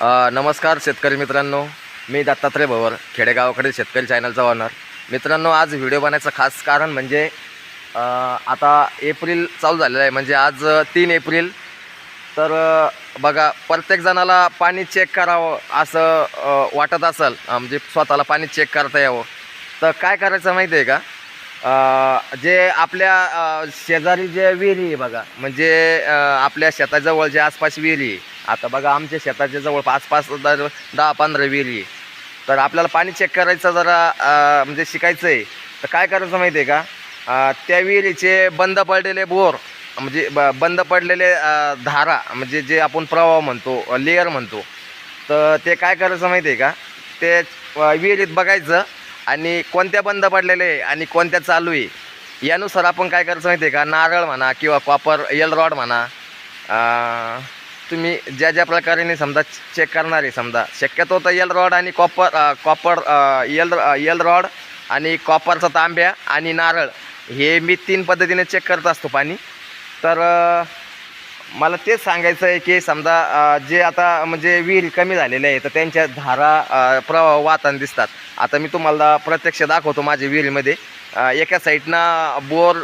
नमस्कार शेतकरी मित्रांनो. मी दत्तात्रय भवर खेडेगावाकडील शेतकरी चॅनलचा ऑनर मित्रांनो आज व्हिडिओ बनायचं खास कारण म्हणजे आता एप्रिल चालू झालेलं आहे. म्हणजे आज तीन एप्रिल. तर बघा प्रत्येकजणाला पाणी चेक करावं असं वाटत असेल. म्हणजे स्वतःला पाणी चेक करता यावं. तर काय करायचं माहिती आहे का? जे आपल्या शेजारी जे विहिरी आहे बघा. म्हणजे आपल्या शेताजवळ जे आसपास विहिरी आहे आता बघा आमच्या शेताच्या जवळ पाच पाच दर दहा पंधरा विहिरी आहे. तर आपल्याला पाणी चेक करायचं जरा म्हणजे शिकायचं आहे तर काय करायचं माहिती आहे का त्या विहिरीचे बंद पडलेले बोर म्हणजे ब बंद पडलेले धारा म्हणजे जे आपण प्रवाह म्हणतो लेअर म्हणतो तर ते काय करायचं माहिती आहे का? ते विहिरीत बघायचं आणि कोणत्या बंद पडलेले आहे आणि कोणत्या चालू आहे यानुसार आपण काय करायचं माहिती आहे का? नारळ म्हणा किंवा कॉपर येल रॉड म्हणा तुम्ही ज्या ज्या प्रकारे समजा चेक करणार आहे समजा शक्यतो तर यल रॉड आणि कॉपर कॉपर येल यल यल रॉड आणि कॉपरचा तांब्या आणि नारळ हे मी तीन पद्धतीने चेक करत असतो पाणी. तर मला तेच सांगायचं आहे की समजा जे आता म्हणजे विहीर कमी झालेले आहे तर त्यांच्या धारा प्रवाह वाहताना दिसतात. आता मी तुम्हाला प्रत्यक्ष दाखवतो माझ्या विहिरीमध्ये. एका साईडनं बोर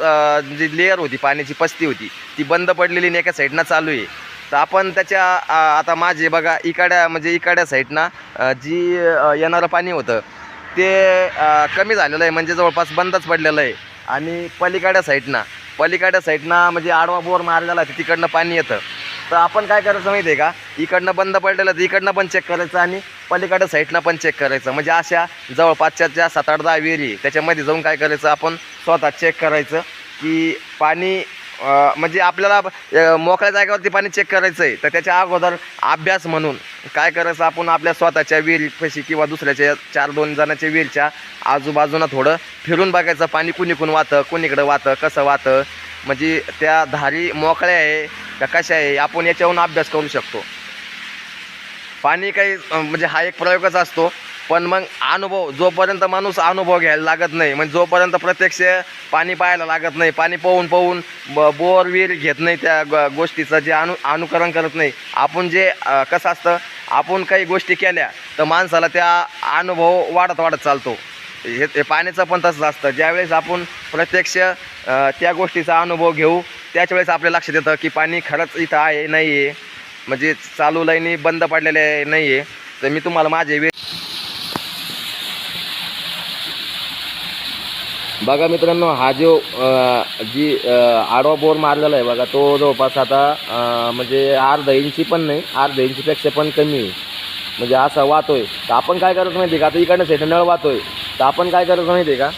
जी लेअर होती पाण्याची पस्ती होती ती बंद पडलेली आणि एका साईडनं चालू आहे. तर आपण त्याच्या आता माझे बघा इकाड्या म्हणजे इकाड्या साईडनं जी येणारं पाणी होतं ते कमी झालेलं आहे म्हणजे जवळपास बंदच पडलेलं आहे. आणि पलीकाड्या साईडनं पलीकाड्या साईडनं म्हणजे आडवा बोर मारलेला आहे तिकडनं पाणी येतं. तर आपण काय करायचं माहिती आहे का? इकडनं बंद पडलेलं तर इकडनं पण चेक करायचं आणि पलीकडच्या साईडनं पण चेक करायचं. म्हणजे अशा जवळपासच्या ज्या सात आठ दहा विहिरी त्याच्यामध्ये जाऊन काय करायचं आपण स्वतः चेक करायचं की पाणी म्हणजे आपल्याला मोकळ्या जागेवरती पाणी चेक करायचं आहे तर त्याच्या अगोदर अभ्यास म्हणून काय करायचं आपण आपल्या स्वतःच्या विहिरीपाशी किंवा दुसऱ्याच्या चार दोन जणांच्या विहिरीच्या आजूबाजूनं थोडं फिरून बघायचं पाणी कुणीकडून वाहतं कुणीकडं वाहतं कसं वाहतं. म्हणजे त्या धारी मोकळ्या आहे का कशा आहे आपण याच्यावरून अभ्यास करू शकतो. पाणी काही म्हणजे हा एक प्रयोगच असतो. पण मग अनुभव जोपर्यंत माणूस अनुभव घ्यायला लागत नाही म्हणजे जोपर्यंत प्रत्यक्ष पाणी पाहायला लागत नाही पाणी पाहून पाहून ब बोर विहीर घेत नाही त्या ग गोष्टीचं जे अनु अनुकरण करत नाही आपण जे कसं असतं आपण काही गोष्टी केल्या तर माणसाला त्या अनुभव वाढत वाढत चालतो. हे ते पाण्याचं पण तसंच असतं. ज्यावेळेस आपण प्रत्यक्ष त्या गोष्टीचा अनुभव घेऊ त्याच वेळेस आपल्या लक्षात येतं की पाणी खरंच इथं आहे नाही आहे म्हणजे चालू लाईनी बंद पडलेले नाही आहे तर मी तुम्हाला माझे वेळ बघा मित्रांनो हा जो जी आडवा बोर मारलेला आहे बघा तो जवळपास आता म्हणजे अर्धा इंची पण नाही अर्धा इंचीपेक्षा पण कमी आहे. म्हणजे असा वाहतोय. तर आपण काय करायचं माहिती आहे का? आता इकडनं साईड नळ वाहतोय. तर आपण काय करायचं माहिती आहे का?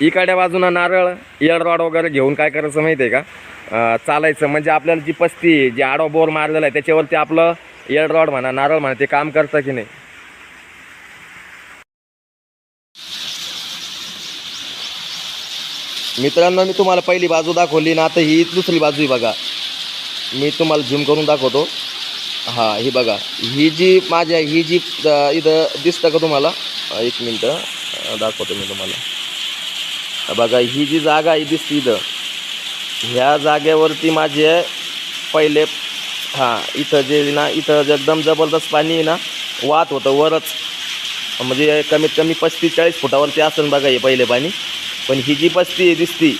इकडे बाजूनं नारळ इयर रॉड वगैरे घेऊन काय करायचं माहिती आहे का? चालायचं. म्हणजे आपल्याला जी पस्ती आहे, जी आडवा बोर मारलेला आहे त्याच्यावरती आपलं इयर रॉड म्हणा नारळ म्हणा ते काम करतं की नाही? मित्रांनो मी तुम्हाला पहिली बाजू दाखवली ना आता ही दुसरी बाजू आहे बघा. मी तुम्हाला झूम करून दाखवतो. हां ही बघा. ही जी माझ्या ही जी इथं दिसतं का तुम्हाला? एक मिनटं दाखवतो मी तुम्हाला. बघा ही जी जागा आहे दिसते इथं. ह्या जागेवरती माझे पहिले हां इथं जे ना इथं जे एकदम जबरदस्त पाणी आहे ना वाहत होतं वरच. म्हणजे कमीत कमी पस्तीस चाळीस फुटावरती असेल बघा हे पहिले पाणी. पण ही जी पस्ती आहे दिसती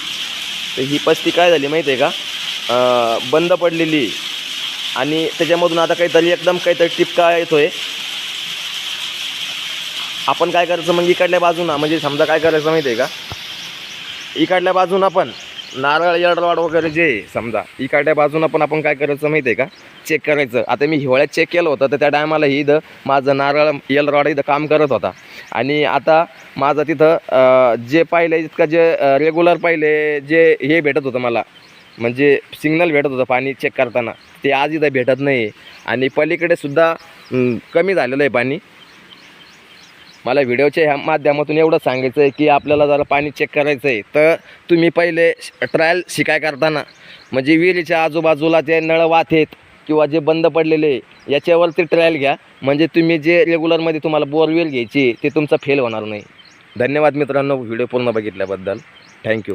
तर ही पस्ती काय झाली माहिती आहे का बंद पडलेली. आणि त्याच्यामधून आता काहीतरी एकदम काहीतरी टिपका येतोय. आपण काय करायचं मग इकडल्या बाजूनं? म्हणजे समजा काय करायचं माहिती आहे का? इकडल्या बाजूनं आपण नारळ येड वगैरे जे समजा इकडल्या बाजूनं पण आपण काय करायचं माहिती आहे का? चेक करायचं. आता मी हिवाळ्यात चेक केलं होतं तर त्या टायमाला ही इथं माझं नारळ यल इथं काम करत होता. आणि आता माझं तिथं जे पाहिले इतकं जे रेग्युलर पाहिले जे हे भेटत होतं मला म्हणजे सिग्नल भेटत होतं पाणी चेक करताना ते आज इथं भेटत नाही आणि पलीकडे सुद्धा कमी झालेलं आहे पाणी. मला व्हिडिओच्या ह्या माध्यमातून एवढं सांगायचं आहे की आपल्याला जरा पाणी चेक करायचं आहे तर तुम्ही पहिले ट्रायल शिकाय करताना म्हणजे विहिरीच्या आजूबाजूला जे नळ वात आहेत किंवा जे बंद पडलेले आहे याच्यावरती ट्रायल घ्या. म्हणजे तुम्ही जे रेग्युलरमध्ये तुम्हाला बोरवेल घ्यायची ते तुमचं फेल होणार नाही. धन्यवाद मित्रांनो व्हिडिओ पूर्ण बघितल्याबद्दल. थँक्यू